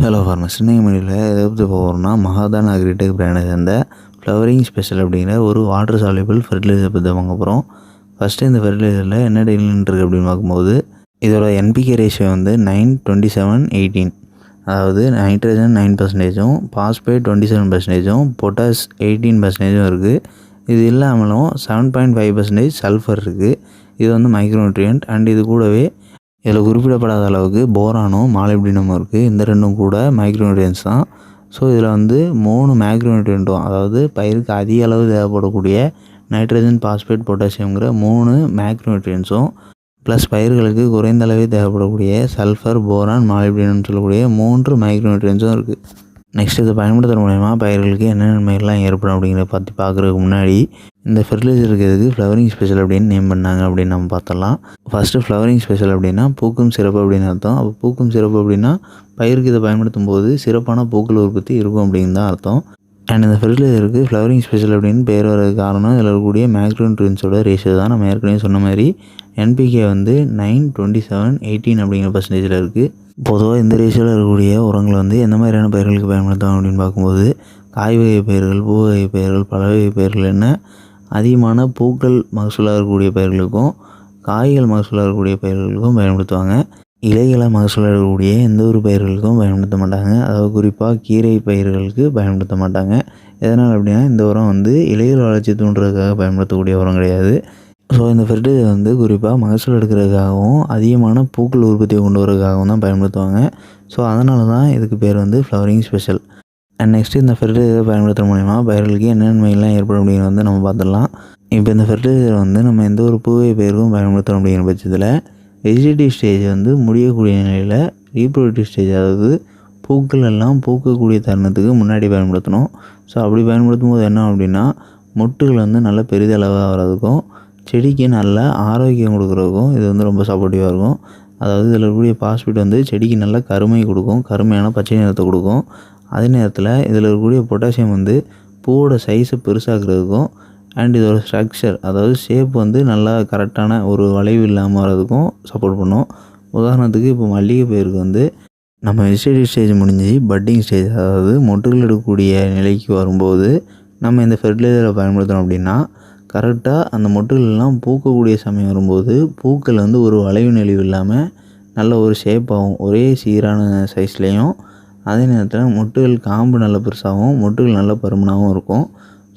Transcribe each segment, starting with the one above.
Hello ஃபார்மஸ் இன்னைக்கு மணியில் எதை பற்றி போகிறோம்னா மகாதான் அக்ரிடெக் பிராண்டை சேர்ந்த ஃப்ளவரிங் ஸ்பெஷல் அப்படிங்கிற ஒரு வாட்டர் சால்யூபிள் ஃபெர்டிலைசர் பற்றி வாங்க போகிறோம் ஃபஸ்ட்டு இந்த ஃபெர்டிலைசரில் என்ன டெய்லின் இருக்குது அப்படின்னு பார்க்கும்போது இதோட என்பிகே ரேஷியோ வந்து நைன் டுவெண்ட்டி செவன் எயிட்டீன் அதாவது நைட்ரஜன் நைன் பர்சன்டேஜும் பாஸ்பேட் டுவெண்ட்டி செவன் பர்சன்டேஜும் பொட்டாஸ் எயிட்டீன் பர்சன்டேஜும் இருக்குது இது இல்லாமலும் seven point five percentage sulphur இருக்குது இது வந்து மைக்ரோ நியூட்ரியன்ட் அண்ட் இது கூடவே இதில் குறிப்பிடப்படாத அளவுக்கு போரானும் மாலிப்டினமும் இருக்குது இந்த ரெண்டும் கூட மைக்ரோநியூட்ரியன்ஸ் தான். ஸோ இதில் வந்து மூணு மைக்ரோநியூட்ரியன்ட்டும் அதாவது பயிருக்கு அதிக அளவு தேவைப்படக்கூடிய நைட்ரஜன் பாஸ்பேட் பொட்டாசியம்ங்கிற மூணு மேக்ரோநியூட்ரியன்ஸும் ப்ளஸ் பயிர்களுக்கு குறைந்த அளவே தேவைப்படக்கூடிய சல்ஃபர் போரான் மாலிப்டினம்னு சொல்லக்கூடிய மூன்று மைக்ரோநியூட்ரியன்ஸும் இருக்குது நெக்ஸ்ட் இதை பயன்படுத்துகிற மூலயமா பயிர்களுக்கு என்ன நன்மைகள்லாம் ஏற்படும் அப்படிங்கிறத பற்றி பார்க்குறதுக்கு முன்னாடி இந்த ஃபெர்டிலைசர் இருக்கிறதுக்கு ஃப்ளவரிங் ஸ்பெஷல் அப்படின்னு நேம் பண்ணாங்க அப்படின்னு நம்ம பார்த்தலாம் ஃபஸ்ட்டு ஃப்ளவரிங் ஸ்பெஷல் அப்படின்னா பூக்கும் சிறப்பு அப்படின்னு அர்த்தம். அப்போ பூக்கும் சிறப்பு அப்படின்னா பயிருக்கு இதை பயன்படுத்தும் போது சிறப்பான பூக்கள் உற்பத்தி இருக்கும் அப்படின்னு தான் அர்த்தம். அண்ட் இந்த ஃபெர்டிலைசருக்கு ஃப்ளவரிங் ஸ்பெஷல் அப்படின்னு பேர் வர காரணம் இதில் இருக்கக்கூடிய மேக்ரோன்ட்ரியன்ஸோட ரேஷியோ தான் நம்ம ஏற்கனவே சொன்ன மாதிரி என்பிகே வந்து நைன் டுவெண்ட்டி செவன் எயிட்டீன் அப்படிங்கிற பர்சன்டேஜில் இருக்குது பொதுவாக இந்த ரேஷியோவில் இருக்கக்கூடிய உரங்களை வந்து எந்த மாதிரியான பயிர்களுக்கு பயன்படுத்தலாம் அப்படின்னு பார்க்கும்போது காய் வகை பயிர்கள் பூ வகை பயிர்கள் பல வகை பயிர்கள் என்ன அதிகமான பூக்கள் மகசூலாக இருக்கக்கூடிய பயிர்களுக்கும் காய்கள் மகசூலாக இருக்கக்கூடிய பயிர்களுக்கும் பயன்படுத்துவாங்க. இலைகளை மகசூலாக இருக்கக்கூடிய எந்த ஒரு பயிர்களுக்கும் பயன்படுத்த மாட்டாங்க. அதாவது குறிப்பாக கீரை பயிர்களுக்கு பயன்படுத்த மாட்டாங்க. எதனால் அப்படின்னா இந்த உரம் வந்து இலைகள் வளர்ச்சி தூண்டுறதுக்காக பயன்படுத்தக்கூடிய உரம் கிடையாது. ஸோ இந்த ஃபெர்டிலைசர் வந்து குறிப்பாக மகசூல் எடுக்கிறதுக்காகவும் அதிகமான பூக்கள் உற்பத்தியை கொண்டு வரதுக்காகவும் தான் பயன்படுத்துவாங்க. ஸோ அதனால தான் இதுக்கு பேர் வந்து ஃப்ளவரிங் ஸ்பெஷல் அண்ட் நெக்ஸ்ட்டு இந்த ஃபெர்டிலைசர் பயன்படுத்துகிற மூலிமா பயிர்களுக்கு என்னென்ன நன்மைகள்லாம் ஏற்படும் அப்படின்னு வந்து நம்ம பார்த்துடலாம். இப்போ இந்த ஃபெர்டிலைசர் வந்து நம்ம எந்த ஒரு பூவை பயிருக்கும் பயன்படுத்துகிறோம் அப்படிங்கிற பட்சத்தில் வெஜிடேட்டிவ் ஸ்டேஜ் வந்து முடியக்கூடிய நிலையில் ரீப்ரொடக்டிவ் ஸ்டேஜ் அதாவது பூக்கள் எல்லாம் பூக்கக்கூடிய தருணத்துக்கு முன்னாடி பயன்படுத்தணும். ஸோ அப்படி பயன்படுத்தும் போது என்ன அப்படின்னா மொட்டுகள் வந்து நல்ல பெரிதளவாக வர்றதுக்கும் செடிக்கு நல்ல ஆரோக்கியம் கொடுக்குறதுக்கும் இது வந்து ரொம்ப சப்போர்ட்டிவாக இருக்கும். அதாவது இதில் இருக்கக்கூடிய பாஸ்பேட் வந்து செடிக்கு நல்ல கருமை கொடுக்கும் கருமையான பச்சை நிறத்தை கொடுக்கும். அதே நேரத்தில் இதில் இருக்கக்கூடிய பொட்டாசியம் வந்து பூவோட சைஸை பெருசாக்குறதுக்கும் அண்ட் இதோட ஸ்ட்ரக்சர் அதாவது ஷேப் வந்து நல்லா கரெக்டான ஒரு வளைவு இல்லாமல் வரதுக்கும் சப்போர்ட் பண்ணும். உதாரணத்துக்கு இப்போ மல்லிகை பயிருக்கு வந்து நம்ம வெஜிடேட்டிவ் ஸ்டேஜ் முடிஞ்சு பட்டிங் ஸ்டேஜ் அதாவது மொட்டுகள் எடுக்கக்கூடிய நிலைக்கு வரும்போது நம்ம இந்த ஃபெர்டிலைசரை பயன்படுத்தணும் அப்படின்னா கரெக்டாக அந்த மொட்டுகள்லாம் பூக்கக்கூடிய சமயம் வரும்போது பூக்கள் வந்து ஒரு வளைவு நெளிவு இல்லாமல் நல்ல ஒரு ஷேப்பாகவும் ஒரே சீரான சைஸ்லேயும் அதே நேரத்தில் மொட்டுகள் காம்பு நல்ல பெருசாகவும் மொட்டுகள் நல்ல பருமனாகவும் இருக்கும்.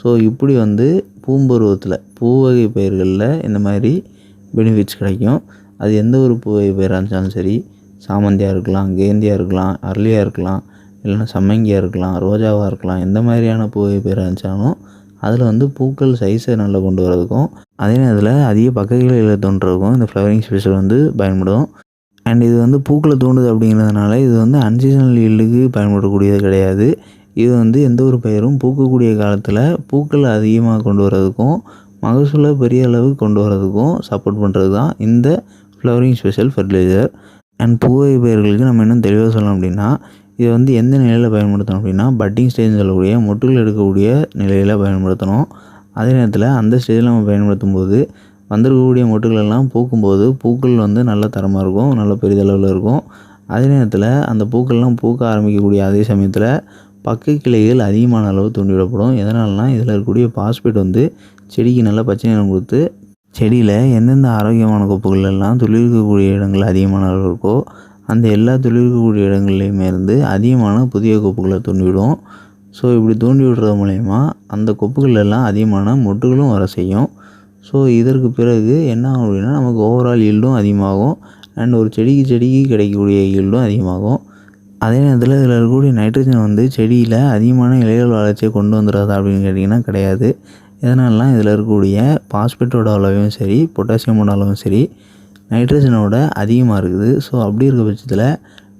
ஸோ இப்படி வந்து பூம்பருவத்தில் பூவகை பயிர்களில் இந்த மாதிரி பெனிஃபிட்ஸ் கிடைக்கும். அது எந்த ஒரு பூவகை பயிராக இருந்தாலும் சரி சாமந்தியாக இருக்கலாம் கேந்தியாக இருக்கலாம் அரளியாக இருக்கலாம் இல்லைன்னா சம்மங்கியாக இருக்கலாம் ரோஜாவாக இருக்கலாம் எந்த மாதிரியான பூவை பயிராக இருந்துச்சாலும் அதில் வந்து பூக்கள் சைஸை நல்லா கொண்டு வரதுக்கும் அதே நேரத்தில் அதிக பக்கங்களை தோன்றதுக்கும் இந்த ஃப்ளவரிங் ஸ்பெஷல் வந்து பயன்படும். அண்ட் இது வந்து பூக்களை தூண்டுது அப்படிங்கிறதுனால இது வந்து அன்சீசனல் ஈல்டுக்கு பயன்படக்கூடியது கிடையாது. இது வந்து எந்த ஒரு பயிரும் பூக்கக்கூடிய காலத்தில் பூக்கள் அதிகமாக கொண்டு வர்றதுக்கும் மகசூலை பெரிய அளவு கொண்டு வர்றதுக்கும் சப்போர்ட் பண்ணுறது தான் இந்த ஃப்ளவரிங் ஸ்பெஷல் ஃபெர்டிலைசர் அண்ட் பூவை பயிர்களுக்கு நம்ம இன்னும் தெளிவாக சொல்லணும் அப்படின்னா இதை வந்து எந்த நிலையில் பயன்படுத்தணும் அப்படின்னா பட்டிங் ஸ்டேஜ் சொல்லக்கூடிய மொட்டுகள் எடுக்கக்கூடிய நிலையில் பயன்படுத்தணும். அதே நேரத்தில் அந்த ஸ்டேஜில் நம்ம பயன்படுத்தும் போது வந்திருக்கக்கூடிய மொட்டுகள் எல்லாம் பூக்கும்போது பூக்கள் வந்து நல்ல தரமாக இருக்கும் நல்ல பெரிதளவில் இருக்கும். அதே நேரத்தில் அந்த பூக்கள்லாம் பூக்க ஆரம்பிக்கக்கூடிய அதே சமயத்தில் பக்க கிளைகள் அதிகமான அளவு தூண்டிவிடப்படும். எதனால்னா இதில் இருக்கக்கூடிய பாஸ்பேட் வந்து செடிக்கு நல்ல பச்சை நிறம் கொடுத்து செடியில் எந்தெந்த ஆரோக்கியமான கொப்புகள் எல்லாம் துளிர்க்கக்கூடிய இடங்கள் அதிகமான அளவு இருக்கோ அந்த எல்லா துளிர்க்கக்கூடிய இடங்கள்லையுமே இருந்து அதிகமான புதிய கொப்புகளை தூண்டிவிடும். ஸோ இப்படி தூண்டி விடுறது மூலயமா அந்த கொப்புகள் எல்லாம் அதிகமான மொட்டுகளும் வர செய்யும். ஸோ இதற்கு பிறகு என்ன ஆகும் அப்படின்னா நமக்கு ஓவரால் ஈல்டும் அதிகமாகும். அண்ட் ஒரு செடிக்கு செடிக்கு கிடைக்கக்கூடிய ஈல்டும் அதிகமாகும். அதே நேரத்தில் இதில் இருக்கக்கூடிய நைட்ரஜன் வந்து செடியில் அதிகமான இலைகள் வளர்ச்சியை கொண்டு வந்துடாதா அப்படின்னு கேட்டிங்கன்னா கிடையாது. எதனாலலாம் இதில் இருக்கக்கூடிய பாஸ்பேட்டோட அளவும் சரி பொட்டாசியமோட அளவும் சரி நைட்ரஜனோட அதிகமாக இருக்குது. ஸோ அப்படி இருக்க பட்சத்தில்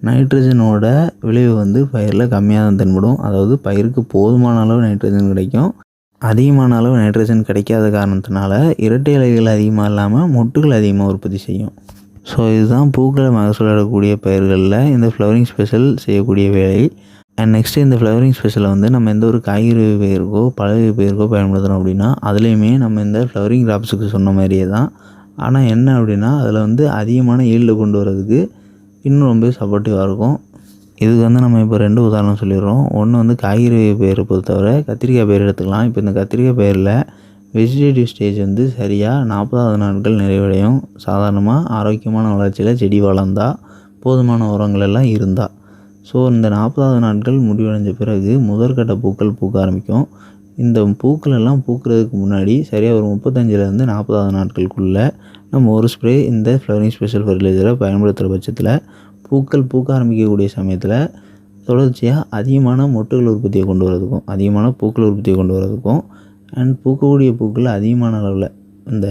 நைட்ரஜனோட விளைவு வந்து பயிரில் கம்மியாக தான் தென்படும். அதாவது பயிருக்கு போதுமான அளவு நைட்ரஜன் கிடைக்கும். அதிகமான அளவு நைட்ரஜன் கிடைக்காத காரணத்தினால இரட்டை இலைகள் அதிகமாக இல்லாமல் மொட்டுகள் அதிகமாக உற்பத்தி செய்யும். ஸோ இதுதான் பூக்களை மகசூல் பயிர்களில் இந்த ஃப்ளவரிங் ஸ்பெஷல் செய்யக்கூடிய வேலை. அண்ட் நெக்ஸ்ட்டு இந்த ஃப்ளவரிங் ஸ்பெஷலை வந்து நம்ம எந்த ஒரு காய்கறி பயிருக்கோ பழகு பயிருக்கோ பயன்படுத்துகிறோம் அப்படின்னா அதுலேயுமே நம்ம இந்த ஃப்ளவரிங் கிராப்ஸுக்கு சொன்ன மாதிரியே தான். ஆனால் என்ன அப்படின்னா அதில் வந்து அதிகமான ஈல்டு கொண்டு வரதுக்கு இன்னும் ரொம்ப சப்போர்ட்டிவாக இருக்கும். இதுக்கு வந்து நம்ம இப்போ ரெண்டு உதாரணம் சொல்லிடுறோம். ஒன்று வந்து காய்கறி பயிரை பொறுத்தவரை கத்திரிக்காய் பயிர் எடுத்துக்கலாம். இப்போ இந்த கத்திரிக்காய் பயிரில் வெஜிடேட்டிவ் ஸ்டேஜ் வந்து சரியாக நாற்பதாவது நாட்கள் நிறைவடையும். சாதாரணமாக ஆரோக்கியமான வளர்ச்சியில் செடி வளர்ந்தால் போதுமான உரங்கள் எல்லாம் இருந்தால் ஸோ இந்த நாற்பதாவது நாட்கள் முடிவடைஞ்ச பிறகு முதற்கட்ட பூக்கள் பூக்க ஆரம்பிக்கும். இந்த பூக்கள் எல்லாம் பூக்கிறதுக்கு முன்னாடி சரியாக ஒரு முப்பத்தஞ்சிலேருந்து நாற்பதாவது நாட்களுக்குள்ளே நம்ம ஒரு ஸ்ப்ரே இந்த ஃப்ளவரிங் ஸ்பெஷல் ஃபெர்டிலைசரை பயன்படுத்துகிற பட்சத்தில் பூக்கள் பூக்க ஆரம்பிக்கக்கூடிய சமயத்தில் தொடர்ச்சியாக அதிகமான மொட்டுகள் உற்பத்தியை கொண்டு வரதுக்கும் அதிகமான பூக்கள் உற்பத்தியை கொண்டு வரதுக்கும் அண்ட் பூக்கக்கூடிய பூக்கள் அதிகமான அளவில் இந்த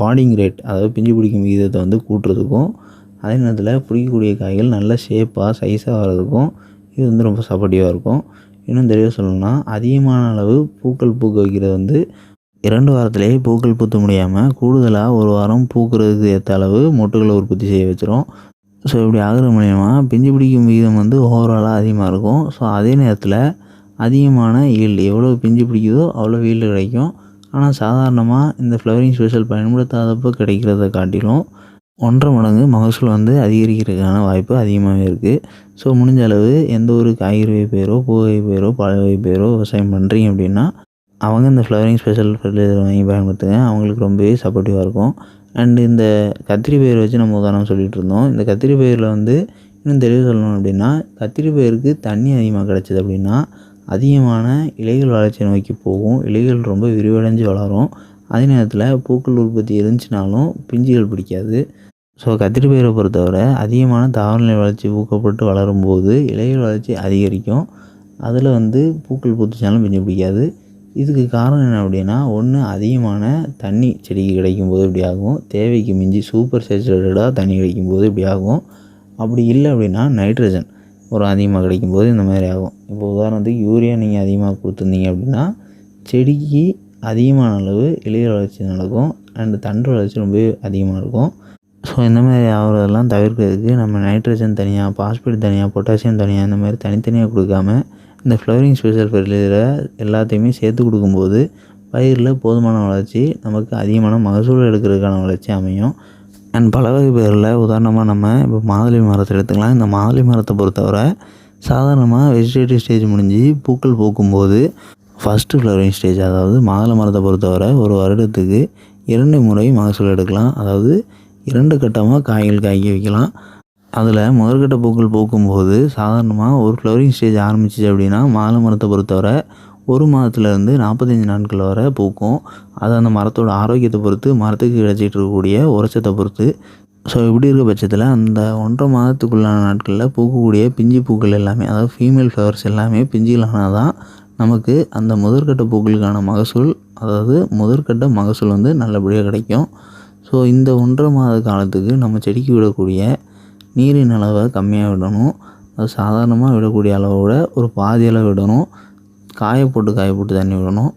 பாடிங் ரேட் அதாவது பிஞ்சு பிடிக்கும் விகிதத்தை வந்து கூட்டுறதுக்கும் அதே நேரத்தில் பிடிக்கக்கூடிய காய்கள் நல்ல ஷேப்பாக சைஸாக வர்றதுக்கும் இது வந்து ரொம்ப சப்போர்ட்டிவாக இருக்கும். இன்னும் தெளிவாக சொல்லணும்னா அதிகமான அளவு பூக்கள் பூக்க வைக்கிறது வந்து இரண்டு வாரத்திலேயே பூக்கள் பூத்த முடியாமல் கூடுதலாக ஒரு வாரம் பூக்கிறதுக்கு ஏற்ற அளவு மொட்டுகளை உற்பத்தி செய்ய வச்சிரும். ஸோ இப்படி ஆகிறது மூலயமா பிஞ்சு பிடிக்கும் விகிதம் வந்து ஓவராலாக அதிகமாக இருக்கும். ஸோ அதே நேரத்தில் அதிகமான ஈல்டு எவ்வளோ பிஞ்சு பிடிக்குதோ அவ்வளோ ஈல்டு கிடைக்கும். ஆனால் சாதாரணமாக இந்த ஃப்ளவரிங் ஸ்பெஷல் பயன்படுத்தாதப்போ கிடைக்கிறத காட்டிலும் ஒன்றரை மடங்கு மகசூல் வந்து அதிகரிக்கிறதுக்கான வாய்ப்பு அதிகமாகவே இருக்குது ஸோ முடிஞ்ச அளவு எந்த ஒரு காய்கறி பேரோ பூவை பேரோ பழ பேரோ விவசாயம் பண்ணுறீங்க அப்படின்னா அவங்க இந்த ஃப்ளவரிங் ஸ்பெஷல் ஃபெர்டிலைசர் வாங்கி பயன்படுத்துங்க. அவங்களுக்கு ரொம்பவே சப்போர்ட்டிவாக இருக்கும். அண்டு இந்த கத்திரி பயிர் வச்சு நம்ம உதாரணம் சொல்லிகிட்டு இருந்தோம் இந்த கத்திரி பயிரில் வந்து இன்னும் தெளிவு சொல்லணும் அப்படின்னா கத்திரி பயிருக்கு தண்ணி அதிகமாக கிடச்சிது அப்படின்னா அதிகமான இலைகள் வளர்ச்சி நோக்கி போகும். இலைகள் ரொம்ப விரிவடைஞ்சு வளரும். அதே நேரத்தில் பூக்கள் உற்பத்தி இருந்துச்சுனாலும் பிஞ்சுகள் பிடிக்காது. ஸோ கத்திரி பயிரை பொறுத்தவரை அதிகமான தாவரநிலை வளர்ச்சி ஊக்கப்பட்டு வளரும்போது இலைகள் வளர்ச்சி அதிகரிக்கும். அதில் வந்து பூக்கள் பூத்துச்சாலும் பிஞ்சு பிடிக்காது. இதுக்கு காரணம் என்ன அப்படின்னா ஒன்று அதிகமான தண்ணி செடிக்கு கிடைக்கும் போது இப்படி ஆகும். தேவைக்கு மிஞ்சி சூப்பர் சேச்சுரேட்டடாக தண்ணி கிடைக்கும்போது இப்படி ஆகும். அப்படி இல்லை அப்படின்னா நைட்ரஜன் ஒரு அதிகமாக கிடைக்கும் போது இந்த மாதிரி ஆகும். இப்போ உதாரணத்துக்கு யூரியா நீங்கள் அதிகமாக கொடுத்துருந்தீங்க அப்படின்னா செடிக்கு அதிகமான அளவு இலைய வளர்ச்சி நடக்கும். அண்டு தண்டு வளர்ச்சி ரொம்ப அதிகமாக இருக்கும். ஸோ இந்த மாதிரி ஆகிறதெல்லாம் தவிர்க்கிறதுக்கு நம்ம நைட்ரஜன் தனியாக பாஸ்பேட் தனியாக பொட்டாசியம் தனியாக இந்த மாதிரி தனித்தனியாக கொடுக்காம இந்த ஃப்ளவரிங் ஸ்பெஷல் ஃபெர்டிலைசரை எல்லாத்தையுமே சேர்த்து கொடுக்கும்போது பயிரில் போதுமான வளர்ச்சி நமக்கு அதிகமான மகசூல் எடுக்கிறதுக்கான வளர்ச்சி அமையும். அண்ட் பல வகை பயிரில் உதாரணமாக நம்ம இப்போ மாதுளை மரத்தை எடுத்துக்கலாம். இந்த மாதுளை மரத்தை பொறுத்தவரை சாதாரணமாக வெஜிடேட்டிவ் ஸ்டேஜ் முடிஞ்சு பூக்கள் பூக்கும்போது ஃபஸ்ட்டு ஃப்ளவரிங் ஸ்டேஜ் அதாவது மாதுளை மரத்தை பொறுத்தவரை ஒரு வருடத்துக்கு இரண்டு முறை மகசூல் எடுக்கலாம். அதாவது இரண்டு கட்டமாக காய்கள் காய்க்க வைக்கலாம். அதில் முதற்கட்ட பூக்கள் பூக்கும்போது சாதாரணமாக ஒரு ஃப்ளவரிங் ஸ்டேஜ் ஆரம்பிச்சிச்சு அப்படின்னா மாலை மரத்தை பொறுத்தவரை ஒரு மாதத்துலேருந்து நாற்பத்தஞ்சு நாட்கள் வரை பூக்கும். அது அந்த மரத்தோட ஆரோக்கியத்தை பொறுத்து மரத்துக்கு கிடைச்சிட்டு இருக்கக்கூடிய உரச்சத்தை பொறுத்து. ஸோ இப்படி இருக்க பட்சத்தில் அந்த ஒன்றரை மாதத்துக்குள்ளான நாட்களில் பூக்கக்கூடிய பிஞ்சு பூக்கள் எல்லாமே அதாவது ஃபீமேல் ஃப்ளவர்ஸ் எல்லாமே பிஞ்சுகளானால் தான் நமக்கு அந்த முதற்கட்ட பூக்களுக்கான மகசூல் அதாவது முதற்கட்ட மகசூல் வந்து நல்லபடியாக கிடைக்கும். ஸோ இந்த ஒன்றரை மாத காலத்துக்கு நம்ம செடிக்கு விடக்கூடிய நீரின் அளவை கம்மியாக விடணும். அது சாதாரணமாக விடக்கூடிய அளவோட ஒரு பாதி அளவு விடணும். காய போட்டு காய போட்டு தண்ணி விடணும்.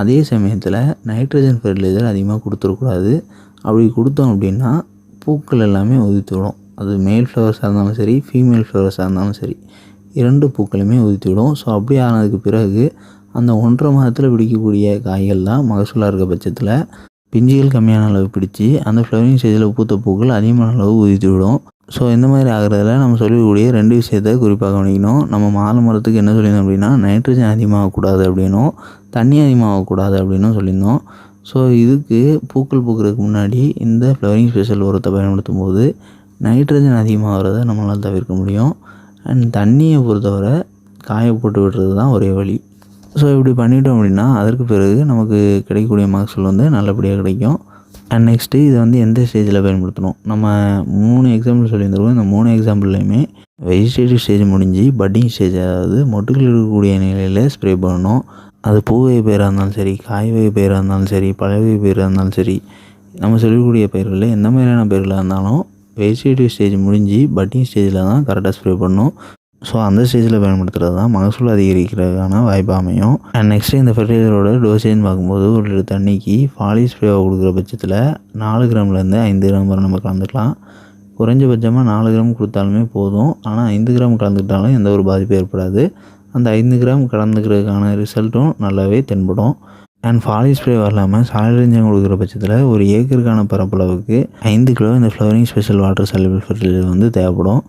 அதே சமயத்தில் நைட்ரஜன் ஃபெர்டிலைசர் அதிகமாக கொடுத்துடக்கூடாது அப்படி கொடுத்தோம் அப்படின்னா பூக்கள் எல்லாமே உதித்து விடும். அது மேல் ஃப்ளவர்ஸாக இருந்தாலும் சரி ஃபீமேல் ஃப்ளவர்ஸாக இருந்தாலும் சரி இரண்டு பூக்களுமே உதித்து விடும். ஸோ அப்படி ஆனதுக்கு பிறகு அந்த ஒன்றரை மாதத்தில் பிடிக்கக்கூடிய காய்கள் தான் மகசூலாக இருக்க பட்சத்தில் பிஞ்சுகள் கம்மியான அளவு பிடிச்சி அந்த ஃப்ளவரிங் ஸ்டேஜில் பூத்த பூக்கள் அதிகமான அளவு உதித்து விடும். ஸோ இந்த மாதிரி ஆகிறதுல நம்ம சொல்லக்கூடிய ரெண்டு விஷயத்த குறிப்பாக கவனிக்கணும். நம்ம மாலை மரத்துக்கு என்ன சொல்லியிருந்தோம் அப்படின்னா நைட்ரஜன் அதிகமாகக்கூடாது அப்படின்னும் தண்ணி அதிகமாகக்கூடாது அப்படின்னும் சொல்லியிருந்தோம். ஸோ இதுக்கு பூக்கள் பூக்கிறதுக்கு முன்னாடி இந்த ஃப்ளவரிங் ஸ்பெஷல் உரத்தை பயன்படுத்தும் போது நைட்ரஜன் அதிகமாகிறத நம்மளால் தவிர்க்க முடியும். அண்ட் தண்ணியை பொறுத்தவரை காய போட்டு விடுறது தான் ஒரே வழி. ஸோ இப்படி பண்ணிட்டோம் அப்படின்னா அதற்கு பிறகு நமக்கு கிடைக்கக்கூடிய மார்க்ஸ்கள் வந்து நல்லபடியாக கிடைக்கும். அண்ட் நெக்ஸ்ட்டு இதை வந்து எந்த ஸ்டேஜில் பயன்படுத்தணும்? நம்ம மூணு எக்ஸாம்பிள் சொல்லியிருந்திருக்கோம். இந்த மூணு எக்ஸாம்பிள்லையுமே வெஜிடேட்டிவ் ஸ்டேஜ் முடிஞ்சு பட்டிங் ஸ்டேஜ் அதாவது மொட்டுக்கள் இருக்கக்கூடிய நிலையில் ஸ்ப்ரே பண்ணணும். அது பூ வகை பயிராக இருந்தாலும் சரி காய் வகை பயிராக இருந்தாலும் சரி பழவகை பயிராக இருந்தாலும் சரி நம்ம சொல்லக்கூடிய பயிர்களில் எந்த மாதிரியான பயிர்களாக இருந்தாலும் வெஜிடேட்டிவ் ஸ்டேஜ் முடிஞ்சு பட்டிங் ஸ்டேஜில் தான் கரெக்டாக ஸ்ப்ரே பண்ணணும். ஸோ அந்த ஸ்டேஜில் பயன்படுத்துகிறது தான் மகசூல் அதிகரிக்கிறதுக்கான வாய்ப்பு அமையும். அண்ட் நெக்ஸ்ட்டு இந்த ஃபெர்டிலைசரோட டோசேஜ் பார்க்கும்போது ஒரு லிட்டர் தண்ணிக்கு ஃபாலி ஸ்ப்ரேவை கொடுக்குற பட்சத்தில் நாலு கிராம்லேருந்து ஐந்து கிராம் வரை நம்ம கலந்துக்கலாம். குறைஞ்சபட்சமாக நாலு கிராம் கொடுத்தாலுமே போதும். ஆனால் ஐந்து கிராம் கலந்துக்கிட்டாலும் எந்த ஒரு பாதிப்பும் ஏற்படாது. அந்த ஐந்து கிராம் கலந்துக்கிறதுக்கான ரிசல்ட்டும் நல்லாவே தென்படும். அண்ட் ஃபாலி ஸ்ப்ரே வரலாமல் சாலிரஞ்சம் கொடுக்குற பட்சத்தில் ஒரு ஏக்கருக்கான பரப்பளவுக்கு ஐந்து கிலோ இந்த flowering special water soluble fertiliser வந்து தேவைப்படும்.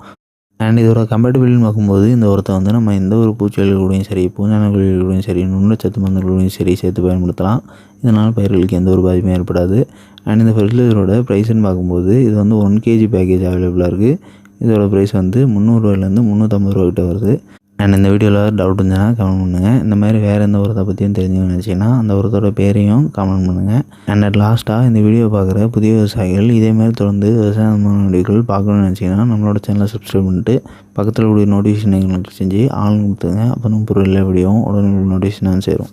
அண்ட் இதோட கம்பேட்டபிள்னு பார்க்கும்போது இந்த உரத்தை வந்து நம்ம எந்த ஒரு பூச்சிகளுக்கூடையும் சரி பூஞ்சான சரி நுண்ணச்சத்து மருந்துகளோடையும் சரி சேர்த்து பயன்படுத்தலாம். இதனால் பயிர்களுக்கு எந்த ஒரு பாதிப்பும் ஏற்படாது. அண்ட் இந்த ஃபெர்டிலைசரோட ப்ரைஸ்ன்னு பார்க்கும்போது இது வந்து ஒன் கேஜி பேக்கேஜ் அவைலபிளாக இருக்குது இதோட ப்ரைஸ் வந்து முந்நூறுரூவாயிலேருந்து முந்நூற்றம்பது ரூபா கிட்ட வருது. அண்ட் இந்த வீடியோவில் டவுட் இருந்ததுன்னா கமெண்ட் பண்ணுங்கள் இந்த மாதிரி வேறு எந்த உரத்தை பற்றியும் தெரிஞ்சுக்கணும்னு நினச்சிங்கன்னா அந்த உரத்தோட பேரையும் கமெண்ட் பண்ணுங்கள் அண்ட் அட் லாஸ்ட்டாக இந்த வீடியோ பார்க்குற புதிய விவசாயிகள் இதேமாதிரி தொடர்ந்து விவசாயமான வீடியோக்கள் பார்க்கணும்னு நினச்சிங்கன்னா நம்மளோட சேனலை சப்ஸ்கிரைப் பண்ணிட்டு பக்கத்தில் கூடிய நோட்டிஃபிகேஷன் கிளிக் செஞ்சு ஆள் கொடுத்துங்க அப்போ நம்ம பொருள் எல்லா வீடியோவும் உடனே நோட்டிஃபிகேஷன் சேரும்.